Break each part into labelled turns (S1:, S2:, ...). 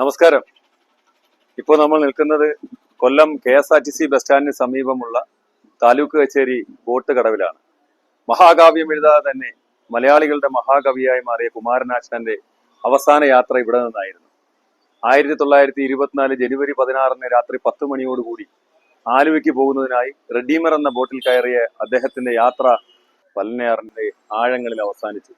S1: നമസ്കാരം. ഇപ്പോൾ നമ്മൾ നിൽക്കുന്നത് Kollam K S R T C bus സ്റ്റാൻഡിന് സമീപമുള്ള താലൂക്ക് കച്ചേരി ബോട്ട് കടവിലാണ്. മഹാകാവ്യം എഴുതാതെ തന്നെ മലയാളികളുടെ മഹാകവിയായി മാറിയ കുമാരനാശാന്റെ അവസാന യാത്ര ഇവിടെ നിന്നായിരുന്നു. ആയിരത്തി തൊള്ളായിരത്തി ഇരുപത്തിനാല് ജനുവരി പതിനാറിന് രാത്രി പത്ത് മണിയോടുകൂടി ആലുവയ്ക്ക് പോകുന്നതിനായി റെഡീമർ എന്ന ബോട്ടിൽ കയറിയ അദ്ദേഹത്തിന്റെ യാത്ര പല്ലനയാറിന്റെ ആഴങ്ങളിൽ അവസാനിച്ചു.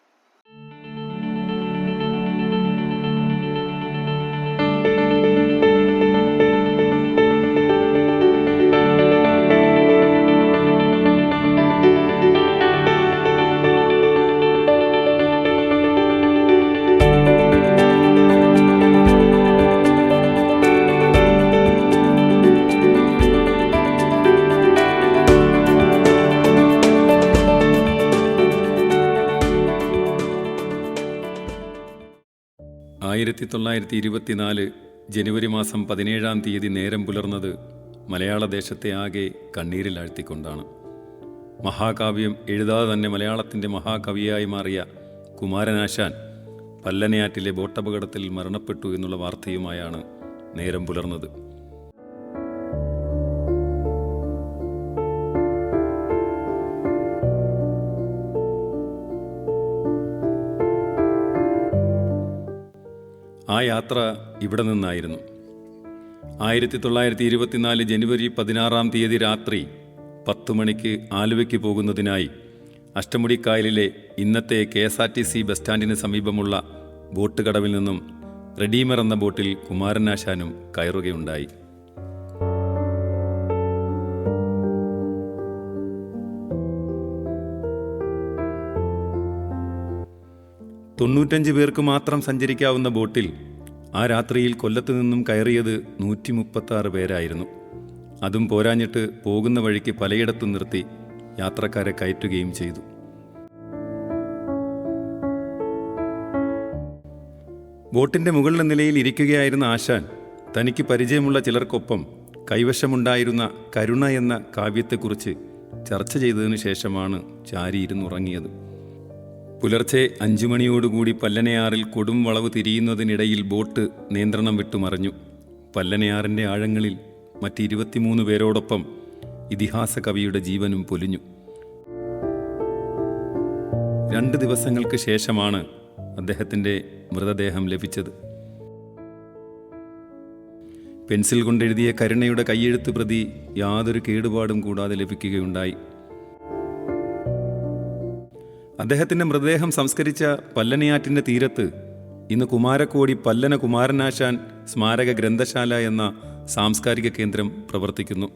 S2: ആയിരത്തി തൊള്ളായിരത്തി ഇരുപത്തിനാല് ജനുവരി മാസം പതിനേഴാം തീയതി നേരം പുലർന്നത് മലയാള ദേശത്തെ ആകെ കണ്ണീരിലാഴ്ത്തിക്കൊണ്ടാണ് മഹാകാവ്യം എഴുതാതെ തന്നെ മലയാളത്തിന്റെ മഹാകവിയായി മാറിയ കുമാരനാശാൻ പല്ലനയാറ്റിലെ ബോട്ടപകടത്തിൽ മരണപ്പെട്ടു എന്നുള്ള വാർത്തയുമായാണ് നേരം പുലർന്നത്. ആ യാത്ര ഇവിടെ നിന്നായിരുന്നു. ആയിരത്തി തൊള്ളായിരത്തി ഇരുപത്തിനാല് ജനുവരി പതിനാറാം തീയതി രാത്രി പത്ത് മണിക്ക് ആലുവയ്ക്ക് പോകുന്നതിനായി അഷ്ടമുടിക്കായലിലെ ഇന്നത്തെ K S R T C bus സ്റ്റാൻഡിന് സമീപമുള്ള ബോട്ട് കടവിൽ നിന്നും റെഡീമർ എന്ന ബോട്ടിൽ കുമാരനാശാനും കയറുകയുണ്ടായി. തൊണ്ണൂറ്റഞ്ച് പേർക്ക് മാത്രം സഞ്ചരിക്കാവുന്ന ബോട്ടിൽ ആ രാത്രിയിൽ കൊല്ലത്ത് നിന്നും കയറിയത് നൂറ്റി മുപ്പത്താറ് പേരായിരുന്നു. അതും പോരാഞ്ഞിട്ട് പോകുന്ന വഴിക്ക് പലയിടത്തും നിർത്തി യാത്രക്കാരെ കയറ്റുകയും ചെയ്തു. ബോട്ടിന്റെ മുകളിലെ നിലയിൽ ഇരിക്കുകയായിരുന്ന ആശാൻ തനിക്ക് പരിചയമുള്ള ചിലർക്കൊപ്പം കൈവശമുണ്ടായിരുന്ന കരുണ എന്ന കാവ്യത്തെക്കുറിച്ച് ചർച്ച ചെയ്തതിനു ശേഷമാണ് ചാരിയിരുന്നുറങ്ങിയത്. പുലർച്ചെ അഞ്ചു മണിയോടുകൂടി പല്ലനയാറിൽ കൊടും വളവ് തിരിയുന്നതിനിടയിൽ ബോട്ട് നിയന്ത്രണം വിട്ടുമറിഞ്ഞു. പല്ലനയാറിന്റെ ആഴങ്ങളിൽ മറ്റ് ഇരുപത്തിമൂന്ന് പേരോടൊപ്പം ഇതിഹാസ കവിയുടെ ജീവനും പൊലിഞ്ഞു. രണ്ട് ദിവസങ്ങൾക്ക് ശേഷമാണ് അദ്ദേഹത്തിന്റെ മൃതദേഹം ലഭിച്ചത്. പെൻസിൽ കൊണ്ടെഴുതിയ കരുണയുടെ കൈയെഴുത്ത് പ്രതി യാതൊരു കേടുപാടും കൂടാതെ ലഭിക്കുകയുണ്ടായി. അദ്ദേഹത്തിന്റെ മൃതദേഹം സംസ്കരിച്ച പല്ലനയാറ്റിന്റെ തീരത്ത് ഇന്ന് കുമാരക്കോടി പല്ലന കുമാരനാശാൻ സ്മാരക ഗ്രന്ഥശാല എന്ന സാംസ്കാരിക കേന്ദ്രം പ്രവർത്തിക്കുന്നു.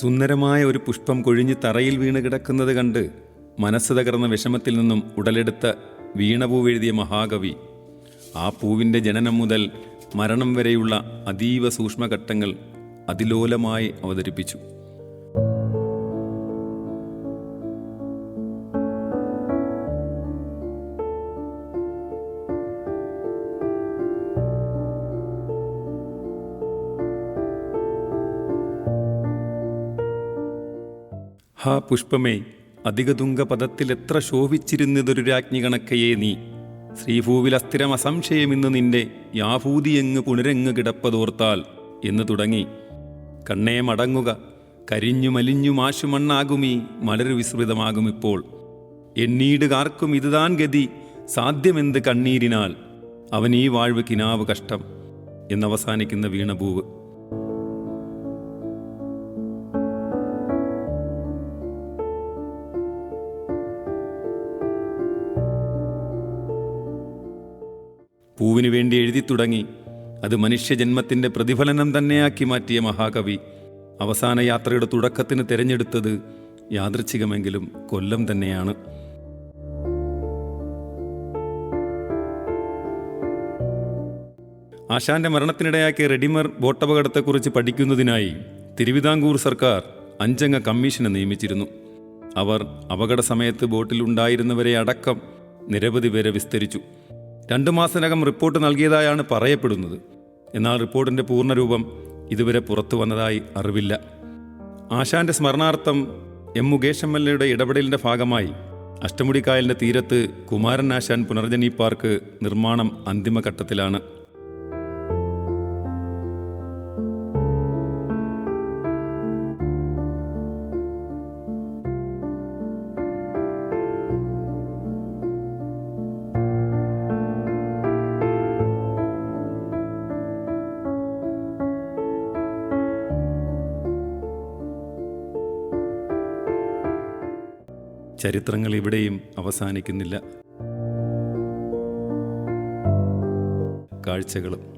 S2: സുന്ദരമായ ഒരു പുഷ്പം കൊഴിഞ്ഞ് തറയിൽ വീണ് കിടക്കുന്നത് കണ്ട് മനസ്സ് തകർന്ന വിഷമത്തിൽ നിന്നും ഉടലെടുത്ത വീണപൂവെഴുതിയ മഹാകവി ആ പൂവിന്റെ ജനനം മുതൽ മരണം വരെയുള്ള അതീവ സൂക്ഷ്മഘട്ടങ്ങൾ അതിലോലമായി അവതരിപ്പിച്ചു. ഹാ പുഷ്പമേ എത്ര ശോഭിച്ചിരുന്നതൊരു രാജ്ഞി കണക്കയെ നീ. ശ്രീഭൂവിൽ അസ്ഥിരം അസംശയമിന്ന് നിന്റെ യാഭൂതിയെങ്ങ് പുനരങ്ങ് കിടപ്പതോർത്താൽ എന്ന് തുടങ്ങി. കണ്ണേ മടങ്ങുക കരിഞ്ഞു മലിഞ്ഞു മാശുമണ്ണാകുമീ മലരു വിസ്മൃതമാകുമിപ്പോൾ. എണ്ണീട് കാർക്കും ഇതുതാൻ ഗതി സാധ്യമെന്ത് കണ്ണീരിനാൽ? അവനീ വാഴ്വ് കിനാവ് കഷ്ടം എന്നവസാനിക്കുന്ന വീണപൂവ്. പൂവിനു വേണ്ടി എഴുതി തുടങ്ങി. അത് മനുഷ്യജന്മത്തിന്റെ പ്രതിഫലനം തന്നെയാക്കി മാറ്റിയ മഹാകവി. അവസാന യാത്രയുടെ തുടക്കത്തിന് തിരഞ്ഞെടുത്തത് യാദൃച്ഛികമെങ്കിലും കൊല്ലം തന്നെയാണ്. ആശാന്റെ മരണത്തിനിടയാക്കിയ റെഡിമർ ബോട്ടപകടത്തെക്കുറിച്ച് പഠിക്കുന്നതിനായി തിരുവിതാംകൂർ സർക്കാർ അഞ്ചംഗ കമ്മീഷനെ നിയമിച്ചിരുന്നു. അവർ അപകട സമയത്ത് ബോട്ടിലുണ്ടായിരുന്നവരെ അടക്കം നിരവധി പേരെ വിസ്തരിച്ചു. രണ്ടു മാസത്തിനകം റിപ്പോർട്ട് നൽകിയതായാണ് പറയപ്പെടുന്നത്. എന്നാൽ റിപ്പോർട്ടിന്റെ പൂർണരൂപം ഇതുവരെ പുറത്തു വന്നതായി അറിവില്ല. ആശാന്റെ സ്മരണാർത്ഥം എം മുകേഷ് എം എൽ എയുടെ ഇടപെടലിന്റെ ഭാഗമായി അഷ്ടമുടിക്കായലിന്റെ തീരത്ത് കുമാരൻ ആശാൻ പുനർജനി പാർക്ക് നിർമ്മാണം അന്തിമഘട്ടത്തിലാണ്. ചരിത്രങ്ങൾ ഇവിടെയും അവസാനിക്കുന്നില്ല. കാഴ്ചകളും